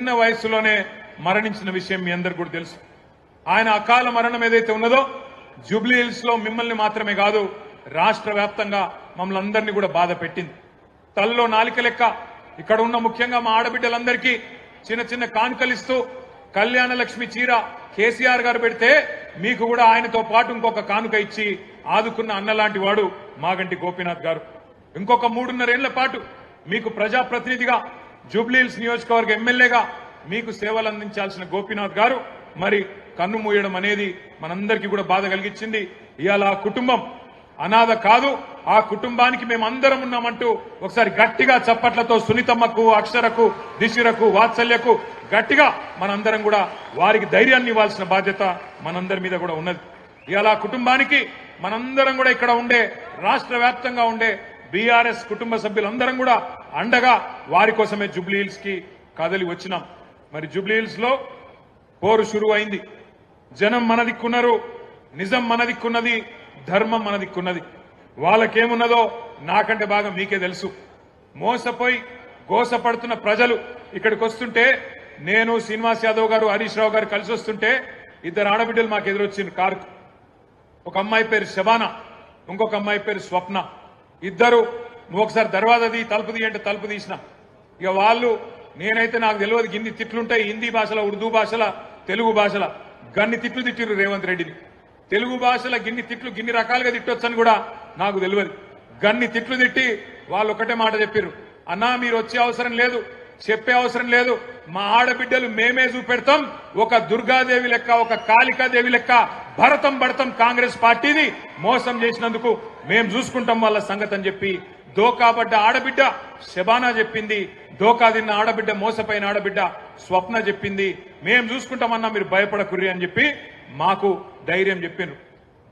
చిన్న వయసులోనే మరణించిన విషయం మీ అందరికి కూడా తెలుసు. ఆయన అకాల మరణం ఏదైతే ఉన్నదో జూబ్లీ హిల్స్లో మిమ్మల్ని మాత్రమే కాదు రాష్ట్ర వ్యాప్తంగా మమ్మల్ని అందరినీ కూడా బాధ పెట్టింది. తల్లో నాలిక లెక్క ఇక్కడ ఉన్న ముఖ్యంగా మా ఆడబిడ్డలందరికీ చిన్న చిన్న కానుకలిస్తూ కళ్యాణ లక్ష్మి చీర కేసీఆర్ గారు పెడితే మీకు కూడా ఆయనతో పాటు ఇంకొక కానుక ఇచ్చి ఆదుకున్న అన్నలాంటి వాడు మాగంటి గోపీనాథ్ గారు. ఇంకొక మూడున్నరేళ్ళ పాటు మీకు ప్రజాప్రతినిధిగా జూబ్లీహిల్స్ నియోజకవర్గ ఎమ్మెల్యేగా మీకు సేవలు అందించాల్సిన గోపీనాథ్ గారు మరి కన్ను మూయడం అనేది మనందరికీ కూడా బాధ కలిగించింది. ఇవాళ ఆ కుటుంబం అనాథ కాదు ఆ కుటుంబానికి మేమందరం ఉన్నామంటూ ఒకసారి గట్టిగా చప్పట్లతో సునీతమ్మకు అక్షరకు దిశిరకు వాత్సల్యకు గట్టిగా మనందరం కూడా వారికి ధైర్యాన్ని ఇవ్వాల్సిన బాధ్యత మనందరి మీద కూడా ఉన్నది. ఇవాళ ఆ కుటుంబానికి మనందరం కూడా ఇక్కడ ఉండే రాష్ట్ర వ్యాప్తంగా ఉండే బీఆర్ఎస్ కుటుంబ సభ్యులందరం కూడా అండగా వారి కోసమే జూబ్లీహిల్స్కి కదలి వచ్చినాం. మరి జూబ్లీహిల్స్లో పోరు షురువు అయింది జనం మన దిక్కున్నారు నిజం మన దిక్కున్నది ధర్మం మన దిక్కున్నది. వాళ్ళకేమున్నదో నాకంటే బాగా మీకే తెలుసు. మోసపోయి గోసపడుతున్న ప్రజలు ఇక్కడికి వస్తుంటే నేను శ్రీనివాస్ యాదవ్ గారు హరీష్ రావు గారు కలిసి వస్తుంటే ఇద్దరు ఆడబిడ్డలు మాకు ఎదురొచ్చింది కారు ఒక అమ్మాయి పేరు శబానా ఇంకొక అమ్మాయి పేరు స్వప్న. ఇద్దరు నువ్వు ఒకసారి దర్వాజా తీ తలుపు తీ అంటే తలుపు తీసిన. ఇక వాళ్ళు నేనైతే నాకు తెలియదు గిన్ని తిట్లుంటాయి హిందీ భాషలో ఉర్దూ భాషల తెలుగు భాషల. గన్ని తిట్లు తిట్టిరు రేవంత్ రెడ్డిని. తెలుగు భాషల గిన్ని తిట్లు గిన్ని రకాలుగా తిట్టొచ్చని కూడా నాకు తెలియదు. గన్ని తిట్లు తిట్టి వాళ్ళు ఒకటే మాట చెప్పారు అన్నా మీరు వచ్చే అవసరం లేదు. చెప్పే అవసరం లేదు. మా ఆడబిడ్డలు మేమే చూపెడతాం. ఒక దుర్గాదేవి లెక్క ఒక కాళికాదేవి లెక్క భరతం భరతం కాంగ్రెస్ పార్టీని మోసం చేసినందుకు మేం చూసుకుంటాం వాళ్ళ సంగతి అని చెప్పి దోకాబడ్డ ఆడబిడ్డ శబానా చెప్పింది. దోకా తిన్న ఆడబిడ్డ మోసపోయిన ఆడబిడ్డ స్వప్న చెప్పింది. మేం చూసుకుంటామన్నా మీరు భయపడకుర్రి అని చెప్పి మాకు ధైర్యం చెప్పిండ్రు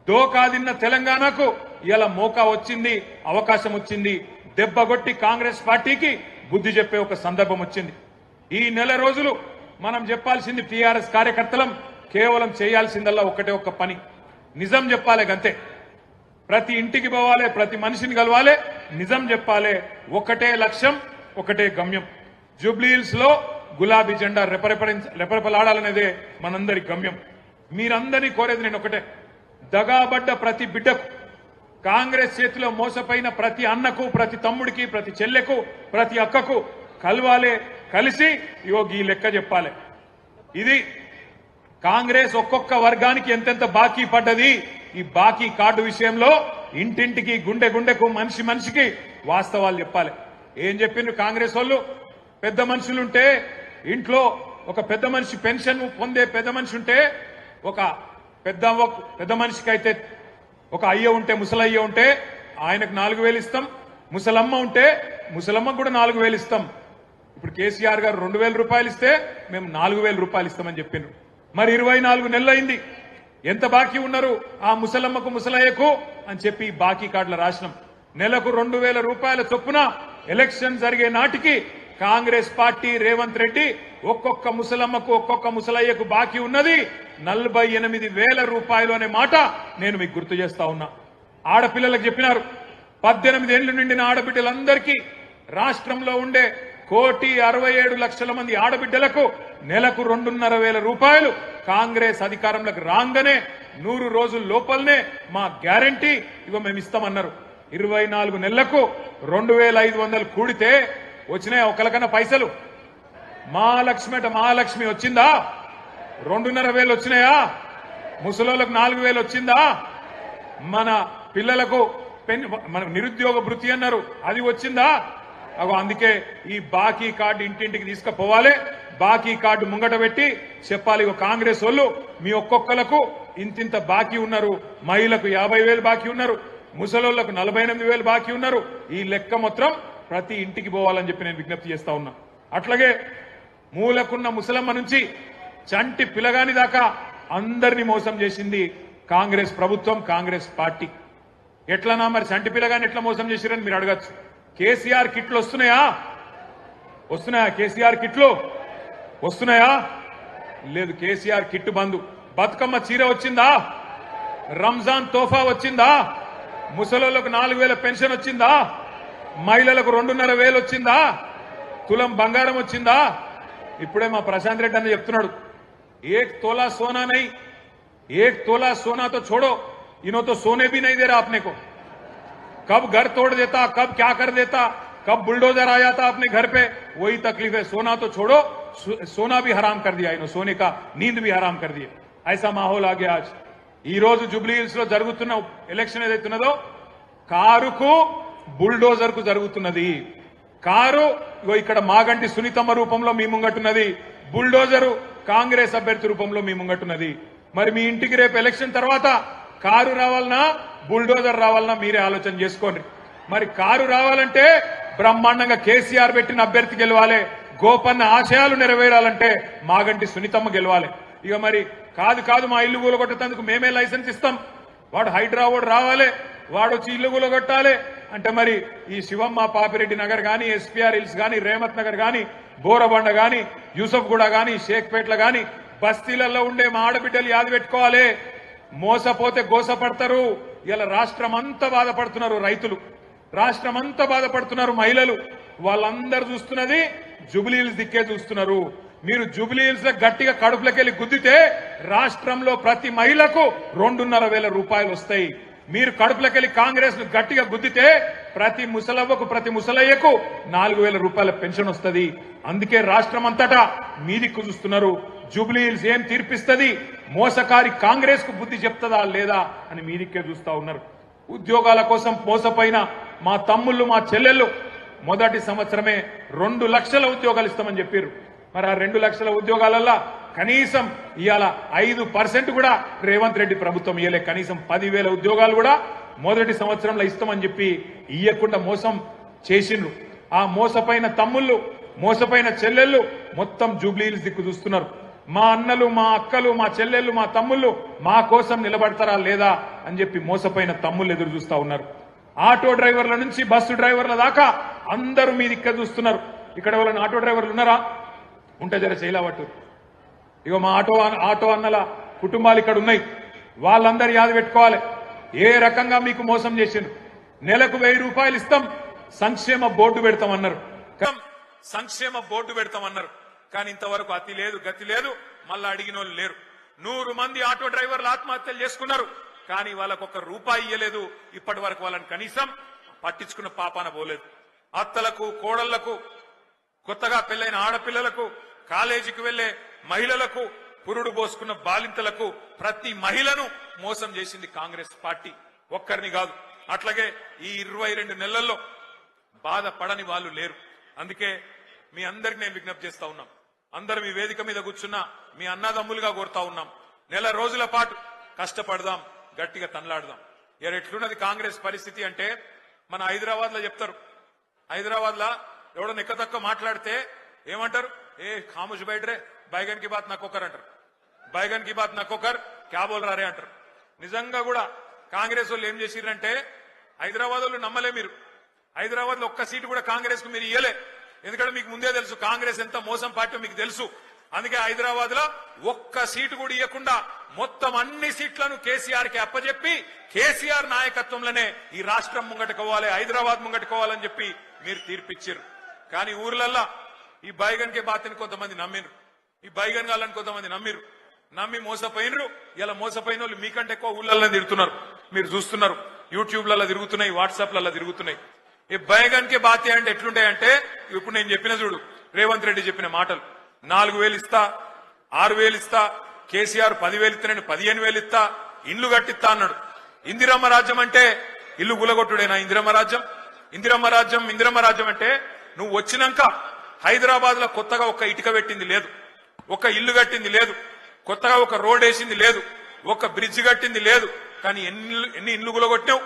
దోకాదిన్న తెలంగాణకు ఇలా మోకా వచ్చింది అవకాశం వచ్చింది. దెబ్బగొట్టి కాంగ్రెస్ పార్టీకి బుద్ధి చెప్పే ఒక సందర్భం వచ్చింది. ఈ నెల రోజులు మనం చెప్పాల్సింది టీఆర్ఎస్ కార్యకర్తలం కేవలం చేయాల్సిందల్లా ఒకటే ఒక్క పని. నిజం చెప్పాలి గంతే. ప్రతి ఇంటికి పోవాలి ప్రతి మనిషిని కలవాలి నిజం చెప్పాలి ఒకటే లక్ష్యం ఒకటే గమ్యం. జూబ్లీహిల్స్లో గులాబీ జెండా రెపరెపరించ రెపరెపలాడాలనేదే మనందరి గమ్యం. మీరందరినీ కోరేది నేను ఒకటే. దగాబడ్డ ప్రతి బిడ్డకు కాంగ్రెస్ చేతిలో మోసపోయిన ప్రతి అన్నకు ప్రతి తమ్ముడికి ప్రతి చెల్లెకు ప్రతి అక్కకు కలవాలే కలిసి ఇగో ఈ లెక్క చెప్పాలి. ఇది కాంగ్రెస్ ఒక్కొక్క వర్గానికి ఎంతెంత బాకీ పడ్డది? ఈ బాకీ కార్డు విషయంలో ఇంటింటికి గుండె గుండెకు మనిషి మనిషికి వాస్తవాలు చెప్పాలి. ఏం చెప్పిండ్రు కాంగ్రెస్ వాళ్ళు? పెద్ద మనుషులుంటే ఇంట్లో ఒక పెద్ద మనిషి పెన్షన్ పొందే పెద్ద మనిషి ఉంటే ఒక పెద్ద పెద్ద మనిషికి అయితే ఒక అయ్య ఉంటే ముసలయ్య ఉంటే ఆయనకు నాలుగు వేలు ఇస్తాం ముసలమ్మ ఉంటే ముసలమ్మకు కూడా నాలుగు వేలు ఇస్తాం. ఇప్పుడు కేసీఆర్ గారు రెండు వేల రూపాయలు ఇస్తే మేము నాలుగు వేల రూపాయలు ఇస్తామని చెప్పిండ్రు మరి ఇరవై నాలుగు నెలలైంది అయింది. ఎంత బాకీ ఉన్నారు? ఆ ముసలమ్మకు ముసలయ్యకు అని చెప్పి బాకీ కార్డుల రాసినాం. నెలకు రెండు వేల రూపాయల చొప్పున ఎలక్షన్ జరిగే నాటికి కాంగ్రెస్ పార్టీ రేవంత్ రెడ్డి ఒక్కొక్క ముసలమ్మకు ఒక్కొక్క ముసలయ్యకు బాకీ ఉన్నది. నలభై ఎనిమిది వేల రూపాయలు అనే మాట నేను మీకు గుర్తు చేస్తా ఉన్నా. ఆడపిల్లలకు చెప్పినారు. పద్దెనిమిది ఏళ్ళు నిండిన ఆడబిడ్డలందరికీ రాష్ట్రంలో ఉండే కోటి అరవై ఏడు లక్షల మంది ఆడబిడ్డలకు నెలకు రెండున్నర వేల రూపాయలు కాంగ్రెస్ అధికారంలోకి రాగానే నూరు రోజుల లోపలనే మా గ్యారంటీ ఇగో మేము ఇస్తామన్నారు. ఇరవై నాలుగు నెలలకు రెండు వేల ఐదు వందలు కూడితే వచ్చినాయి ఒకరికన్నా పైసలు. మహాలక్ష్మి అట మహాలక్ష్మి వచ్చిందా? రెండున్నర వేలు వచ్చినాయా? ముసలోళ్ళకు నాలుగు వేలు వచ్చిందా? మన పిల్లలకు పెన్ మన నిరుద్యోగ భృతి అన్నారు. అది వచ్చిందా? అగో అందుకే ఈ బాకీ కార్డు ఇంటింటికి తీసుకుపోవాలి. బాకీ కార్డు ముంగట పెట్టి చెప్పాలి ఇగో కాంగ్రెస్ వాళ్ళు మీ ఒక్కొక్కలకు ఇంతింత బాకీ ఉన్నారు. మహిళలకు యాభై వేలు బాకీ ఉన్నారు. ముసలోళ్ళకు నలభై ఎనిమిది వేలు బాకీ ఉన్నారు. ఈ లెక్క మొత్తం ప్రతి ఇంటికి పోవాలని చెప్పి నేను విజ్ఞప్తి చేస్తా ఉన్నా. అట్లాగే మూలకున్న ముసలమ్మ నుంచి చంటి పిలగాని దాకా అందరినీ మోసం చేసింది కాంగ్రెస్ ప్రభుత్వం కాంగ్రెస్ పార్టీ. ఎట్లనా మరి చంటి పిల్లగాని ఎట్లా మోసం చేసిరని మీరు అడగచ్చు. కేసీఆర్ కిట్లు వస్తున్నాయా? వస్తున్నాయా కేసీఆర్ కిట్లు? వస్తున్నాయా? లేదు కేసీఆర్ కిట్ బంధు బతుకమ్మ చీర వచ్చిందా? రంజాన్ తోఫా వచ్చిందా? ముసలోళ్ళకు నాలుగు వేల పెన్షన్ వచ్చిందా? మహిళలకు రెండున్నర వేలు వచ్చిందా? తులం బంగారం వచ్చిందా? ఇప్పుడే మా ప్రశాంత్ రెడ్డి అని చెప్తున్నాడు. ఏక్ తోలా సోనా నై ఏక్ తోలా सोना तो छोड़ो इन्हों तो सोने भी नहीं दे रहा अपने को कब घर तोड़ देता कब क्या कर देता कब बुलडोजर आ जाता अपने घर पे वही तकलीफ है सोना तो छोड़ो सो- सोना भी हराम कर दिया इन्हों सोने का नींद भी हराम कर दिया ऐसा माहौल आ गया आज ఈ రోజు జూబ్లీ హిల్స్ లో జరుగుతున్న ఎలక్షన్ ఏదైతున్నదో కారుకు బుల్డోజర్ కు జరుగుతున్నది కారు ఇగో ఇక్కడ మాగంటి సునీతమ్మ రూపంలో మీ ముంగట్టున్నది బుల్డోజరు కాంగ్రెస్ అభ్యర్థి రూపంలో మీ ముంగట్టున్నది. మరి మీ ఇంటికి రేపు ఎలక్షన్ తర్వాత కారు రావాలన్నా బుల్డోజర్ రావాలన్నా మీరే ఆలోచన చేసుకోండి. మరి కారు రావాలంటే బ్రహ్మాండంగా కేసీఆర్ పెట్టిన అభ్యర్థి గెలవాలి. గోపన్న ఆశయాలు నెరవేరాలంటే మాగంటి సునీతమ్మ గెలవాలి. ఇక మరి కాదు కాదు మా ఇల్లు కూలగొట్టేందుకు మేమే లైసెన్స్ ఇస్తాం. వాడు హైడ్రా వాడు రావాలి. వాడు వచ్చి ఇల్లు కూలగొట్టాలి. అంటే మరి ఈ శివమ్మ పాపిరెడ్డి నగర్ గాని ఎస్పీఆర్ హిల్స్ గాని రేమత్ నగర్ గాని బోరబండ యూసఫ్ కూడా గాని షేక్పేట్ల గాని బస్తీలలో ఉండే మా ఆడబిడ్డలు యాది పెట్టుకోవాలి. మోసపోతే గోసపడతారు. ఇలా రాష్ట్రం అంతా బాధపడుతున్నారు రైతులు. రాష్ట్రం అంతా బాధపడుతున్నారు మహిళలు. వాళ్ళందరూ చూస్తున్నది జుబిలీహిల్స్ దిక్కే చూస్తున్నారు. మీరు జుబిలీహిల్స్ గట్టిగా కడుపులకెళ్ళి గుద్దితే రాష్ట్రంలో ప్రతి మహిళకు రెండున్నర వేల రూపాయలు వస్తాయి. మీరు కడుపులకెళ్ళి కాంగ్రెస్ను గట్టిగా గుద్దితే ప్రతి ముసలవ్వకు ప్రతి ముసలయ్యకు నాలుగు వేల రూపాయల పెన్షన్ వస్తుంది. అందుకే రాష్ట్రం అంతటా మీది చూస్తున్నారు. జూబ్లీ హిల్స్ ఏం తీర్పిస్తుంది? మోసకారి కాంగ్రెస్కు బుద్ధి చెప్తుందా లేదా అని మీదిక్కే చూస్తా ఉన్నారు. ఉద్యోగాల కోసం మోసపోయిన మా తమ్ముళ్ళు మా చెల్లెళ్ళు మొదటి సంవత్సరమే రెండు లక్షల ఉద్యోగాలు ఇస్తామని చెప్పారు మరి ఆ రెండు లక్షల ఉద్యోగాలల్లో కనీసం ఇవాళ ఐదు పర్సెంట్ కూడా రేవంత్ రెడ్డి ప్రభుత్వం ఇయ్యలే. కనీసం పదివేల ఉద్యోగాలు కూడా మొదటి సంవత్సరంలో ఇస్తామని చెప్పి ఇయ్యకుండా మోసం చేసిండ్రు. ఆ మోసపైన తమ్ముళ్ళు మోసపైన చెల్లెళ్ళు మొత్తం జూబ్లీలు దిక్కు చూస్తున్నారు. మా అన్నలు మా అక్కలు మా చెల్లెళ్ళు మా తమ్ముళ్ళు మా కోసం నిలబడతారా లేదా అని చెప్పి మోసపోయిన తమ్ముళ్ళు ఎదురు చూస్తా ఉన్నారు. ఆటో డ్రైవర్ల నుంచి బస్సు డ్రైవర్ల దాకా అందరూ మీ దిక్క చూస్తున్నారు. ఇక్కడ వాళ్ళని ఆటో డ్రైవర్లు ఉన్నారా? ఉంటే జర చేయలేవట్టు ఇగో మా ఆటో ఆటో అన్నల కుటుంబాలు ఇక్కడ ఉన్నాయి. వాళ్ళందరూ యాద పెట్టుకోవాలి. ఏ రకంగా మీకు మోసం చేసిండ్రు? నెలకు వెయ్యి రూపాయలు ఇస్తాం. సంక్షేమ బోర్డు పెడతామన్నారు. కం- సంక్షేమ బోర్డు పెడతామన్నారు. కానీ ఇంతవరకు అతి లేదు గతి లేదు. మళ్ళా అడిగిన వాళ్ళు లేరు. నూరు మంది ఆటో డ్రైవర్లు ఆత్మహత్యలు చేసుకున్నారు. కానీ వాళ్ళకు ఒక రూపాయి ఇయ్యలేదు. ఇప్పటి వరకు వాళ్ళని కనీసం పట్టించుకున్న పాపాన పోలేదు. అత్తలకు కోడళ్ళకు కొత్తగా పెళ్ళైన ఆడపిల్లలకు కాలేజీకి వెళ్ళే మహిళలకు పురుడు పోసుకున్న బాలింతలకు ప్రతి మహిళను మోసం చేసింది కాంగ్రెస్ పార్టీ. ఒక్కరిని కాదు. అట్లాగే ఈ ఇరవై రెండు నెలల్లో బాధపడని వాళ్ళు లేరు. అందుకే మీ అందరికి నేను విజ్ఞప్తి చేస్తా ఉన్నాం. అందరం ఈ వేదిక మీద కూర్చున్నా మీ అన్నదమ్ములుగా కోరుతా ఉన్నాం. నెల రోజుల పాటు కష్టపడదాం గట్టిగా తనలాడదాం. ఇక ఎట్లున్నది కాంగ్రెస్ పరిస్థితి అంటే మన హైదరాబాద్లో చెప్తారు. హైదరాబాద్లో ఎవడో నెక్క తక్కువ మాట్లాడితే ఏమంటారు? ఏ ఖాముష్ బయటరే బైగన్కి బాత్ నక్కొకర్ అంటారు. బైగన్కి బాత్ నక్కొకర్ క్యా బోల్ రారే అంటారు. నిజంగా కూడా కాంగ్రెస్ వాళ్ళు ఏం చేసిరంటే హైదరాబాద్ వాళ్ళు నమ్మలే మీరు. హైదరాబాద్లో ఒక్క సీటు కూడా కాంగ్రెస్కు మీరు ఇయ్యలే. ఎందుకంటే మీకు ముందే తెలుసు కాంగ్రెస్ ఎంత మోసం పార్టీ మీకు తెలుసు. అందుకే హైదరాబాద్లో ఒక్క సీటు కూడా ఇవ్వకుండా మొత్తం అన్ని సీట్లను కేసీఆర్కి అప్పజెప్పి కేసీఆర్ నాయకత్వంలోనే ఈ రాష్ట్రం ముంగట్టుకోవాలి హైదరాబాద్ ముంగట్టుకోవాలని చెప్పి మీరు తీర్పిచ్చారు. కానీ ఊర్లల్లా ఈ బైగన్ కే బాతిని కొంతమంది నమ్మిరు. ఈ బైగన్ గాలని కొంతమంది నమ్మిరు నమ్మి మోసపోయినరు. ఇలా మోసపోయిన వాళ్ళు మీకంటే ఎక్కువ ఊళ్ళల్లో తిరుగుతున్నారు. మీరు చూస్తున్నారు. యూట్యూబ్లలో తిరుగుతున్నాయి వాట్సాప్లలో తిరుగుతున్నాయి. ఈ బైగన్ కే అంటే ఎట్లుంటాయంటే ఇప్పుడు నేను చెప్పిన చూడు రేవంత్ రెడ్డి చెప్పిన మాటలు. నాలుగు వేలు ఇస్తా ఆరు వేలు ఇస్తా కేసీఆర్ పదివేలు ఇస్తా నేను పదిహేను వేలు ఇస్తా ఇండ్లు కట్టిస్తా అన్నాడు. ఇందిరమ్మ రాజ్యం అంటే ఇల్లు గులగొట్టుడేనా ఇందిరమ్మ రాజ్యం? ఇందిరమ్మ రాజ్యం ఇందిరమ్మ రాజ్యం అంటే నువ్వు వచ్చినాక హైదరాబాద్లో కొత్తగా ఒక్క ఇటుక పెట్టింది లేదు. ఒక ఇల్లు కట్టింది లేదు. కొత్తగా ఒక రోడ్ వేసింది లేదు. ఒక బ్రిడ్జ్ కట్టింది లేదు. కానీ ఎన్ని ఎన్ని ఇండ్లు గులగొట్టినావు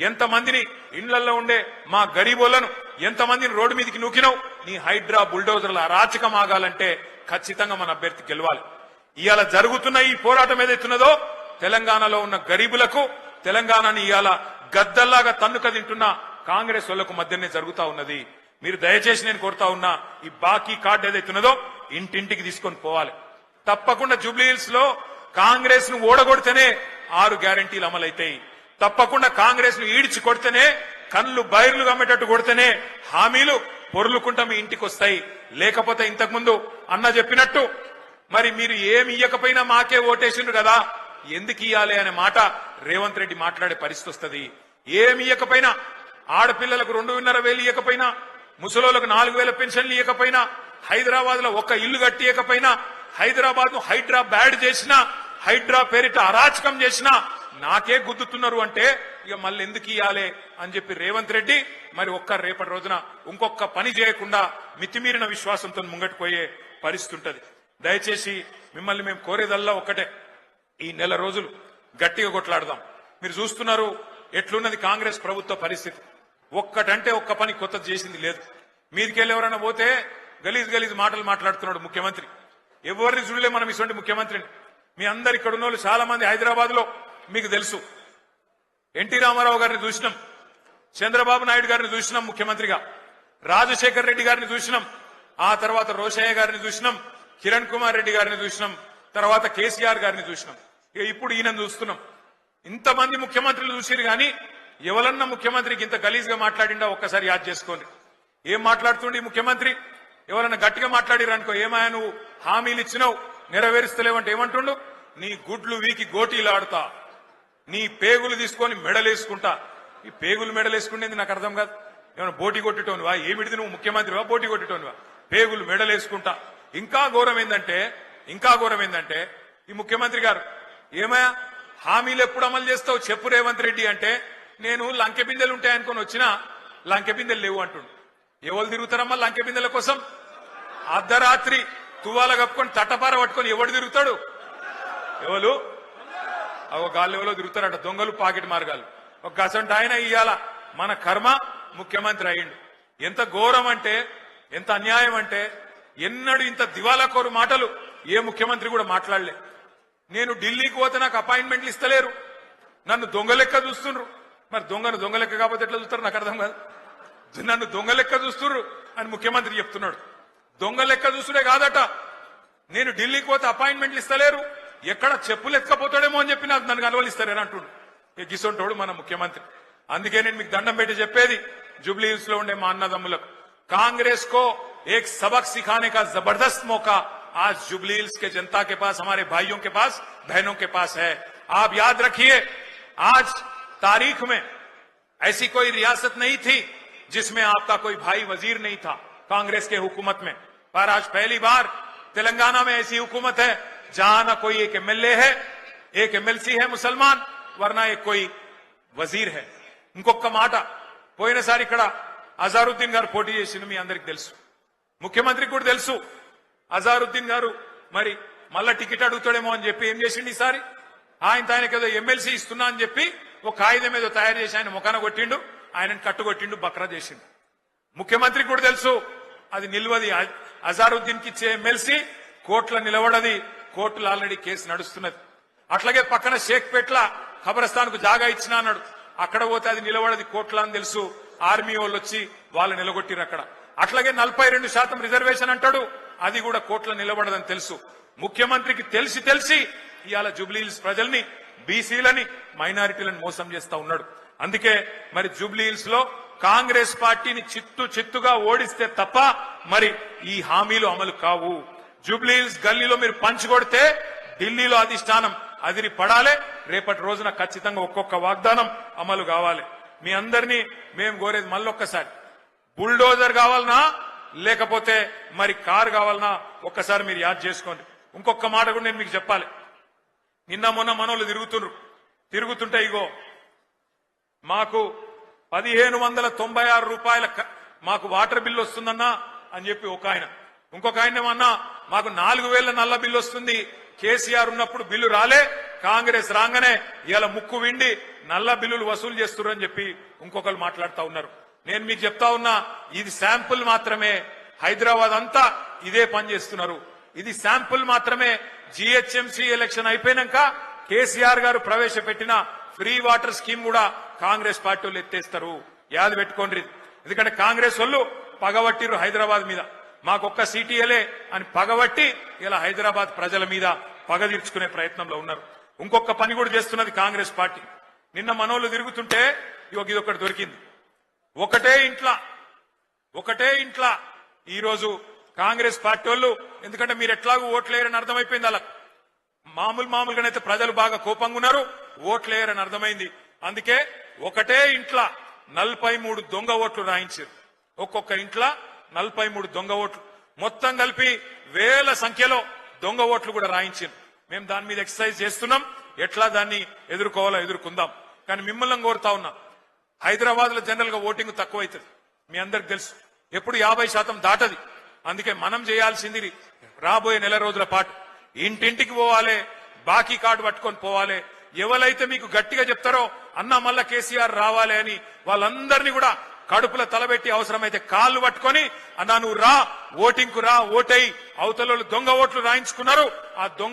ఎంతమందిని ఇండ్లలో ఉండే మా గరీబోళ్ళను ఎంతమందిని రోడ్డు మీదకి నూకినావు? నీ హైడ్రా బుల్డోజర్ల అరాచకం ఆగాలంటే ఖచ్చితంగా మన అభ్యర్థి గెలవాలి. ఇవాళ జరుగుతున్న ఈ పోరాటం ఏదైతున్నదో తెలంగాణలో ఉన్న గరీబులకు తెలంగాణని ఇవాళ గద్దల్లాగా తన్నుక తింటున్న కాంగ్రెస్ వాళ్ళకు మధ్యనే జరుగుతా ఉన్నది. మీరు దయచేసి నేను కోరుతా ఉన్నా ఈ బాకీ కార్డు ఏదైతున్నదో ఇంటింటికి తీసుకొని పోవాలి. తప్పకుండా జూబ్లీహిల్స్లో కాంగ్రెస్ను ఓడగొడితేనే ఆరు గ్యారంటీలు అమలైతాయి. తప్పకుండా కాంగ్రెస్ను ఈడ్చి కొడితేనే కళ్ళు బైర్లు అమ్మేటట్టు కొడితేనే హామీలు పొరులుకుంటా మీ ఇంటికి వస్తాయి లేకపోతే ఇంతకుముందు అన్న చెప్పినట్టు మరి మీరు ఏమి ఇయ్యకపోయినా మాకే ఓటేసిండ్రు కదా. ఎందుకు ఇయ్యాలి అనే మాట రేవంత్ రెడ్డి మాట్లాడే పరిస్థితి వస్తుంది. ఏమి ఇయ్యకపోయినా ఆడపిల్లలకు రెండున్నర వేలు ఇయ్యకపోయినా ముసలోళ్ళకు నాలుగు వేల పెన్షన్లు ఇవ్వకపోయినా హైదరాబాద్లో ఒక్క ఇల్లు కట్టియకపోయినా హైదరాబాద్ను హైడ్రా బ్యాడ్ చేసినా హైడ్రా పేరిట అరాచకం చేసినా నాకే గుద్దుతున్నారు అంటే ఇక మళ్ళీ ఎందుకు ఇయ్యాలి అని చెప్పి రేవంత్ రెడ్డి మరి ఒక్క రేపటి రోజున ఇంకొక పని చేయకుండా మితిమీరిన విశ్వాసంతో ముంగట్టుపోయే పరిస్థితి ఉంటుంది. దయచేసి మిమ్మల్ని మేము కోరేదల్లా ఒక్కటే. ఈ నెల రోజులు గట్టిగా కొట్లాడదాం. మీరు చూస్తున్నారు ఎట్లున్నది కాంగ్రెస్ ప్రభుత్వ పరిస్థితి. ఒక్కటంటే ఒక్క పని కొత్తది చేసింది లేదు. మీదికెళ్ళి ఎవరైనా పోతే గలీజ్ గలీజ్ మాటలు మాట్లాడుతున్నాడు ముఖ్యమంత్రి. ఎవరిని చూడలే మనం ఇటువంటి ముఖ్యమంత్రిని. మీ అందరు ఇక్కడ ఉన్న వాళ్ళు చాలా మంది హైదరాబాద్లో మీకు తెలుసు. ఎన్టీ రామారావు గారిని చూసినాం. చంద్రబాబు నాయుడు గారిని చూసినాం ముఖ్యమంత్రిగా. రాజశేఖర్ రెడ్డి గారిని చూసినాం. ఆ తర్వాత రోషయ్య గారిని చూసినాం. కిరణ్ కుమార్ రెడ్డి గారిని చూసినాం. తర్వాత కేసీఆర్ గారిని చూసినాం. ఇక ఇప్పుడు ఈయన చూస్తున్నాం. ఇంతమంది ముఖ్యమంత్రులు చూసిరు కానీ ఎవరన్నా ముఖ్యమంత్రికి ఇంత గలీజ్గా మాట్లాడిండా ఒక్కసారి యాద్ చేసుకోండి. ఏం మాట్లాడుతుండి ఈ ముఖ్యమంత్రి? ఎవరన్నా గట్టిగా మాట్లాడిరనుకో ఏమాయా నువ్వు హామీలు ఇచ్చినావు నెరవేరుస్తలేవంటే ఏమంటుండు? నీ గుడ్లు వీకి గోటీలాడుతా నీ పేగులు తీసుకొని మెడలేసుకుంటా. ఈ పేగులు మెడలేసుకునేది నాకు అర్థం కాదు. ఏమైనా బోటి కొట్టేటోనివా? ఏమిటిది నువ్వు ముఖ్యమంత్రివా? బోటి కొట్టేటోనివా? పేగులు మెడలేసుకుంటా. ఇంకా ఘోరం ఏంటంటే ఇంకా ఘోరం ఏంటంటే ఈ ముఖ్యమంత్రి గారు ఏమయ్యా హామీలు ఎప్పుడు అమలు చేస్తావు చెప్పు రేవంత్ రెడ్డి అంటే నేను లంకె బిందెలు ఉంటాయనుకొని వచ్చినా లంకె బిందెలు లేవు అంటుండు. ఎవరు తిరుగుతారమ్మా లంకె బిందెల కోసం? అర్ధరాత్రి తువాల కప్పుకొని తట్టపార పట్టుకొని ఎవడు తిరుగుతాడు? ఎవరు ఒక గాలి ఎవరో తిరుగుతారట దొంగలు పాకెట్ మార్గాలు. ఒక గసంట ఆయన ఇయ్యాల మన కర్మ ముఖ్యమంత్రి అయ్యిండు. ఎంత ఘోరం అంటే ఎంత అన్యాయం అంటే ఎన్నడూ ఇంత దివాలా కోరు మాటలు ఏ ముఖ్యమంత్రి కూడా మాట్లాడలే. నేను ఢిల్లీకి పోతే నాకు అపాయింట్మెంట్లు ఇస్తలేరు. నన్ను దొంగలెక్క చూస్తుండ్రు. మరి దొంగను దొంగ లెక్క కాకపోతే ఎట్లా చూస్తారు నాకు అర్థం కాదు నన్ను దొంగ లెక్క చూస్తుర్రు అని ముఖ్యమంత్రి చెప్తున్నాడు దొంగ లెక్క చూస్తుడే కాదట నేను ఢిల్లీకి పోతే అపాయింట్మెంట్లు ఇస్తలేరు ఎక్కడ చెప్పులు ఎత్తుకపోతాడేమో అని చెప్పి నాకు నన్ను కలవలిస్తారని అంటుండు ఇక గిసొంటోడు మన ముఖ్యమంత్రి అందుకే నేను మీకు దండం పెట్టి చెప్పేది జూబ్లీ హిల్స్ లో ఉండే మా అన్నదమ్ములకు కాంగ్రెస్ को एक सबक सिखाने का जबरदस्त मौका आज जुबली हिल्स के जनता के पास हमारे भाइयों के पास बहनों के पास है आप याद रखिए आज तारीख में ऐसी कोई रियासत नहीं थी जिसमें आपका कोई भाई वजीर नहीं था कांग्रेस के हुकूमत में पर आज पहली बार तेलंगाना में ऐसी हुकूमत है जहां ना कोई एक एमएलए है एक एमएलसी है मुसलमान वरना एक कोई వజీర్ హే ఇంకొక మాట పోయినసారి ఇక్కడ అజారుద్దీన్ గారు పోటీ చేసిండు మీ అందరికి తెలుసు ముఖ్యమంత్రికి కూడా తెలుసు అజారుద్దీన్ గారు మరి మళ్ళా టికెట్ అడుగుతాడేమో అని చెప్పి ఏం చేసిండు ఈసారి ఆయన ఆయనకి ఏదో ఎమ్మెల్సీ ఇస్తున్నా అని చెప్పి ఒక కాగితం ఏదో తయారు చేసి ఆయన ముఖాన కొట్టిండు ఆయనను కట్టుకొట్టిండు బక్రా చేసిండు. ముఖ్యమంత్రికి కూడా తెలుసు అది నిల్వది అజారుద్దీన్కి ఇచ్చే ఎమ్మెల్సీ కోట్ల నిలబడది కోర్టులు ఆల్రెడీ కేసు నడుస్తున్నది. అట్లాగే పక్కన షేక్పేట్ల ఖబరస్థాన్కు జాగా ఇచ్చినా అన్నాడు. అక్కడ పోతే అది నిలబడది కోట్ల అని తెలుసు ఆర్మీ వాళ్ళు వచ్చి వాళ్ళు నిలగొట్టిరు అక్కడ. అట్లాగే నలభై రెండు శాతం రిజర్వేషన్ అంటాడు అది కూడా కోట్ల నిలబడదని తెలుసు. ముఖ్యమంత్రికి తెలిసి తెలిసి ఇవాళ జూబ్లీహిల్స్ ప్రజల్ని బీసీలని మైనారిటీలను మోసం చేస్తా ఉన్నాడు. అందుకే మరి జూబ్లీహిల్స్లో కాంగ్రెస్ పార్టీని చిత్తు చిత్తుగా ఓడిస్తే తప్ప మరి ఈ హామీలు అమలు కావు. జూబ్లీహిల్స్ గల్లీలో మీరు పంచి కొడితే ఢిల్లీలో అధిష్టానం అదిరి పడాలి. రేపటి రోజున ఖచ్చితంగా ఒక్కొక్క వాగ్దానం అమలు కావాలి. మీ అందరినీ మేము కోరేది మళ్ళొక్కసారి. బుల్డోజర్ కావాలనా? లేకపోతే మరి కారు కావాలనా? ఒక్కసారి మీరు యాద్ చేసుకోండి. ఇంకొక మాట కూడా నేను మీకు చెప్పాలి. నిన్న మొన్న మనోళ్ళు తిరుగుతుండ్రు తిరుగుతుంటే ఇగో మాకు పదిహేను వందల తొంభై ఆరు రూపాయల మాకు వాటర్ బిల్లు వస్తుందన్నా అని చెప్పి ఒక ఆయన. ఇంకొక ఆయన ఏమన్నా మాకు నాలుగు వేల నల్ల బిల్లు వస్తుంది కేసీఆర్ ఉన్నప్పుడు బిల్లు రాలే కాంగ్రెస్ రాగానే ఇలా ముక్కు విండి నల్ల బిల్లులు వసూలు చేస్తున్నారని చెప్పి ఇంకొకరు మాట్లాడుతూ ఉన్నారు. నేను మీకు చెప్తా ఉన్నా ఇది శాంపుల్ మాత్రమే హైదరాబాద్ అంతా ఇదే పని చేస్తున్నారు. ఇది శాంపుల్ మాత్రమే జిహెచ్ఎంసీ ఎలక్షన్ అయిపోయినాక కేసీఆర్ గారు ప్రవేశపెట్టిన ఫ్రీ వాటర్ స్కీమ్ కూడా కాంగ్రెస్ పార్టీ వాళ్ళు ఎత్తేస్తారు. యాది పెట్టుకోండి. ఎందుకంటే కాంగ్రెస్ వాళ్ళు పగబట్టిరు హైదరాబాద్ మీద. మాకొక్క సీటీఎలే అని పగబట్టి ఇలా హైదరాబాద్ ప్రజల మీద పగ తీర్చుకునే ప్రయత్నంలో ఉన్నారు. ఇంకొక పని కూడా చేస్తున్నది కాంగ్రెస్ పార్టీ. నిన్న మనోళ్ళు తిరుగుతుంటే ఇగో ఇది ఒకటి దొరికింది. ఒకటే ఇంట్లో ఒకటే ఇంట్లో ఈరోజు కాంగ్రెస్ పార్టీ వాళ్ళు ఎందుకంటే మీరు ఎట్లాగూ ఓట్లేయరని అర్థమైపోయింది అలా మామూలు మామూలుగానైతే ప్రజలు బాగా కోపంగా ఉన్నారు ఓట్లేయరని అర్థమైంది. అందుకే ఒకటే ఇంట్లో నలభై మూడు దొంగ ఓట్లు రాయించారు. ఒక్కొక్క ఇంట్లో నలభై మూడు దొంగ ఓట్లు. మొత్తం కలిపి వేల సంఖ్యలో దొంగ ఓట్లు కూడా రాయించారు. మేము దాని మీద ఎక్సర్సైజ్ చేస్తున్నాం. ఎట్లా దాన్ని ఎదుర్కోవాలో ఎదుర్కొందాం. కానీ మిమ్మల్ని కోరుతా ఉన్నా హైదరాబాద్లో జనరల్గా ఓటింగ్ తక్కువ అవుతుంది మీ అందరికి తెలుసు. ఎప్పుడు యాభై శాతం దాటది. అందుకే మనం చేయాల్సింది రాబోయే నెల రోజుల పాటు. ఇంటింటికి పోవాలి బాకీ కార్డు పట్టుకొని పోవాలి. ఎవరైతే మీకు గట్టిగా చెప్తారో అన్న మళ్ళా కేసీఆర్ రావాలి అని వాళ్ళందరినీ కూడా కడుపుల తలబెట్టి అవసరమైతే కాళ్ళు పట్టుకొని అన్నా నువ్వు రా ఓటింగ్కు రా ఓటై అవతల దొంగ ఓట్లు రాయించుకున్నారు ఆ దొంగ